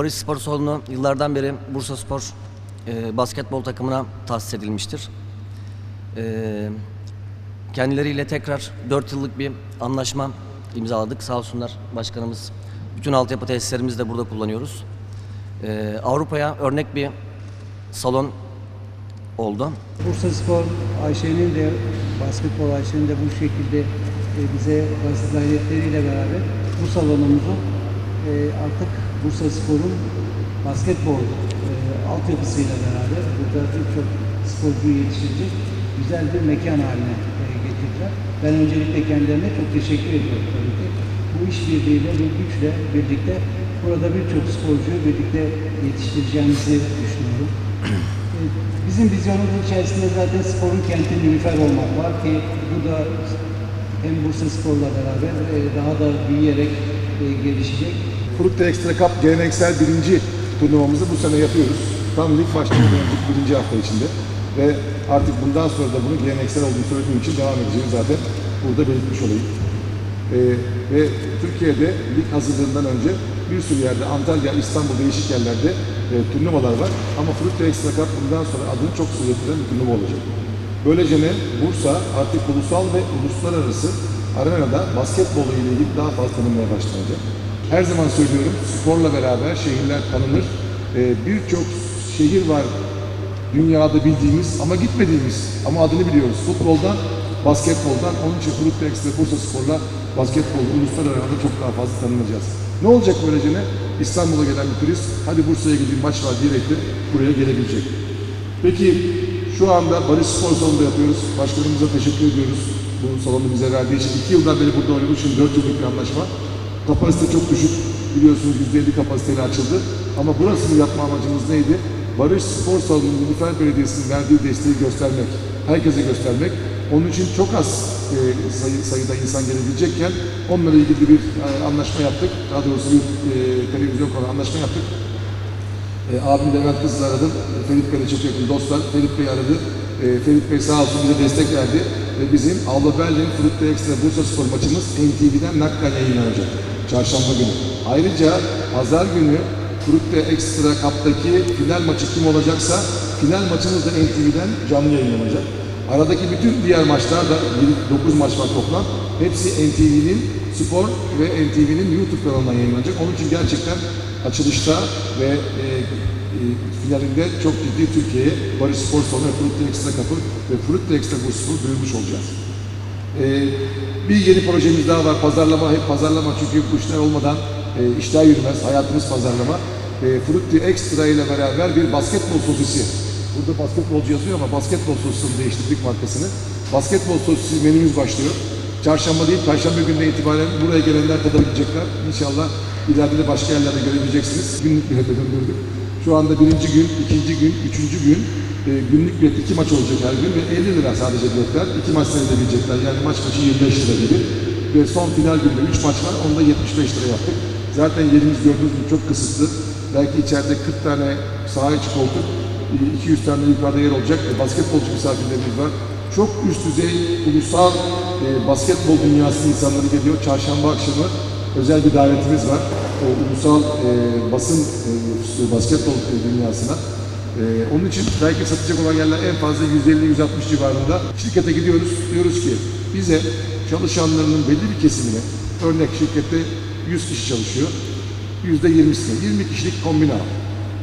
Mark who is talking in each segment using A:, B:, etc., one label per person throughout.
A: Barış Spor Salonu yıllardan beri Bursa Spor e, basketbol takımına tahsis edilmiştir. E, kendileriyle tekrar 4 yıllık bir anlaşma imzaladık. Sağ olsunlar başkanımız. Bütün altyapı tesislerimizi de burada kullanıyoruz. E, Avrupa'ya örnek bir salon oldu.
B: Bursa Spor Ayşe'nin de basketbol Ayşe'nin de bu şekilde e, bize gayretleriyle beraber bu salonumuzu e, artık Bursa Spor'un basketbol e, altyapısıyla beraber burada birçok sporcuyu yetiştirecek güzel bir mekan haline e, getirdiler. Ben öncelikle kendilerine çok teşekkür ediyorum tabii ki. Bu işbirliğiyle, bu güçle birlikte burada birçok sporcuyu birlikte yetiştireceğimizi düşünüyorum. E, Bizim vizyonumuz içerisinde zaten sporun kenti nülüfer olmak var ki bu da hem Bursa Spor'la beraber e, daha da büyüyerek e, gelişecek.
C: Frutte Extra Cup geleneksel birinci turnuvamızı bu sene yapıyoruz. Tam lig başlamadan önceki birinci hafta içinde. Ve artık bundan sonra da bunu geleneksel olduğunu söylediğim için devam edeceğimi zaten burada belirtmiş olayım. Ee, ve Türkiye'de lig hazırlığından önce bir sürü yerde Antalya, İstanbul değişik yerlerde e, turnuvalar var. Ama Frutte Extra Cup bundan sonra adını çok sırıtılan bir turnuva olacak. Böylece ne? Bursa artık ulusal ve uluslararası arenada basketbolla ile ilgili daha fazla tanınmaya başlanacak. Her zaman söylüyorum, sporla beraber şehirler tanınır. Ee, Birçok şehir var dünyada bildiğimiz ama gitmediğimiz ama adını biliyoruz. Futboldan, basketboldan. Onun için Frutte Extra Bursa Spor'la basketbol uluslararası arenada çok daha fazla tanınacağız. Ne olacak böylece ne? İstanbul'a gelen bir turist, hadi Bursa'ya gideyim maç var diyerek buraya gelebilecek. Peki şu anda Barış Spor Salonu'nda yapıyoruz. Başkanımıza teşekkür ediyoruz. Bu salonu bize verdiği için. iki yıldan beri burada oynuyoruz. Şimdi dört yıllık bir anlaşma. Kapasite çok düşük. Biliyorsunuz %50 kapasiteyle açıldı. Ama burasını yapma amacımız neydi? Barış Spor Salonu Nilüfer Belediyesi'nin verdiği desteği göstermek. Herkese göstermek. Onun için çok az e, sayı, sayıda insan gelebilecekken onunla ilgili bir e, anlaşma yaptık. Daha doğrusu bir e, televizyon konu anlaşma yaptık. E, abim Levent Kızıl'ı aradım. E, Ferit Bey'le çok yakın dostlar. Ferit Bey aradı. E, Ferit Bey sağ olsun bize destek verdi. Ve bizim Alba Berlin Frutte Extra Bursa Spor maçımız NTV'den naklen yayınlanacak. Çarşamba günü. Ayrıca pazar günü Frutte Extra Cup'taki final maçı kim olacaksa final maçımız da NTV'den canlı yayınlanacak. Aradaki bütün diğer maçlar da 9 maç var toplam. Hepsi NTV'nin spor ve NTV'nin YouTube kanalından yayınlanacak. Onun için gerçekten açılışta ve e, e, finalinde çok ciddi Türkiye'ye Barış Spor Salonu ve Frutte Extra Cup'ı ve Frutte Extra Bursaspor duyurmuş olacağız. E, bir yeni projemiz daha var. Pazarlama, hep pazarlama çünkü bu işler olmadan e, işler yürümez. Hayatımız pazarlama. E, Frutti Extra ile beraber bir basketbol sosisi. Burada basketbolcu yazıyor ama basketbol sosisini değiştirdik markasını. Basketbol sosisi menümüz başlıyor. Çarşamba değil, Perşembe gününe itibaren buraya gelenler tadabilecekler. İnşallah ileride de başka yerlerde görebileceksiniz. Günlük bilete döndürdük. Şu anda birinci gün, ikinci gün, üçüncü gün e, günlük bilet iki maç olacak her gün ve 50 lira sadece biletler. İki maç seyredebilecekler. Yani maç başı 25 lira gibi. Ve son final günde 3 maç var. Onda 75 lira yaptık. Zaten yerimiz gördüğünüz gibi çok kısıtlı. Belki içeride 40 tane saha içi koltuk, e, 200 tane yukarıda yer olacak. E, basketbolcu misafirlerimiz var. Çok üst düzey ulusal e, basketbol dünyasının insanları geliyor. Çarşamba akşamı özel bir davetimiz var. O ulusal e, basın e, basketbol dünyasına. E, onun için belki satacak olan yerler en fazla 150-160 civarında. Şirkete gidiyoruz. Diyoruz ki bize çalışanlarının belli bir kesimine, örnek şirkette 100 kişi çalışıyor. %20'sine, 20 kişilik kombine al.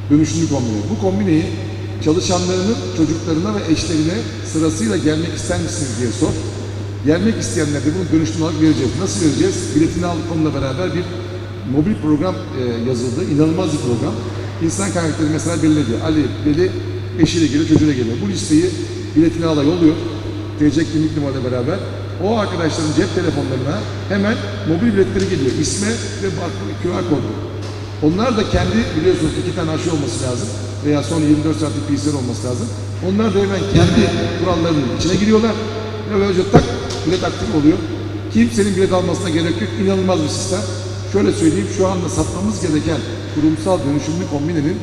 C: Dönüşümlü kombine. Bu kombineyi çalışanlarının çocuklarına ve eşlerine sırasıyla gelmek ister misiniz diye sor. Gelmek isteyenler de bunu dönüşümlü olarak vereceğiz. Nasıl vereceğiz? Biletini al.com'la beraber bir mobil program e, yazıldı. İnanılmaz bir program. İnsan kaynakları mesela belirledi. Ali, Veli eşiyle geliyor, çocuğuyla geliyor. Bu listeyi biletini ala yolluyor. TC kimlik numarayla beraber. O arkadaşların cep telefonlarına hemen mobil biletleri geliyor. İsme ve QR kodu. Onlar da kendi biliyorsunuz iki tane aşı olması lazım veya son 24 saatlik PCR olması lazım. Onlar da hemen kendi kurallarının içine giriyorlar ve böylece tak bilet aktif oluyor. Kimsenin bilet almasına gerek yok. İnanılmaz bir sistem. Şöyle söyleyeyim şu anda satmamız gereken kurumsal dönüşümlü kombinenin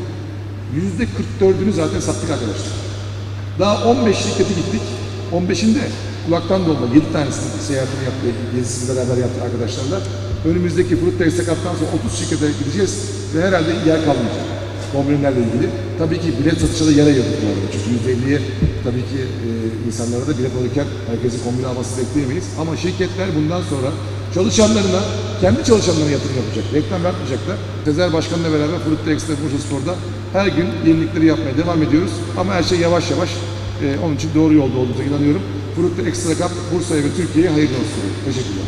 C: yüzde 44'ünü zaten sattık arkadaşlar. Daha 15 şirketi gittik. 15'inde kulaktan dolma 7 tanesini seyahatini yaptı, gezisini beraber yaptı arkadaşlarla. Önümüzdeki Fruit Day Sakat'tan sonra 30 şirkete gideceğiz. Ve herhalde yer kalmayacak. Kombinlerle ilgili. Tabii ki bilet satışa da yer ayırdık bu arada. Çünkü %50'ye tabii ki e, insanlara da bilet alırken herkesin kombine alması bekleyemeyiz. Ama şirketler bundan sonra çalışanlarına, kendi çalışanlarına yatırım yapacak. Reklam yapmayacaklar. Sezer Başkan'la beraber Fruit Extra Bursa Spor'da her gün yenilikleri yapmaya devam ediyoruz. Ama her şey yavaş yavaş. e, onun için doğru yolda olduğumuza inanıyorum. Fruit Extra Cup Bursa'ya ve Türkiye'ye hayırlı olsun. Teşekkürler.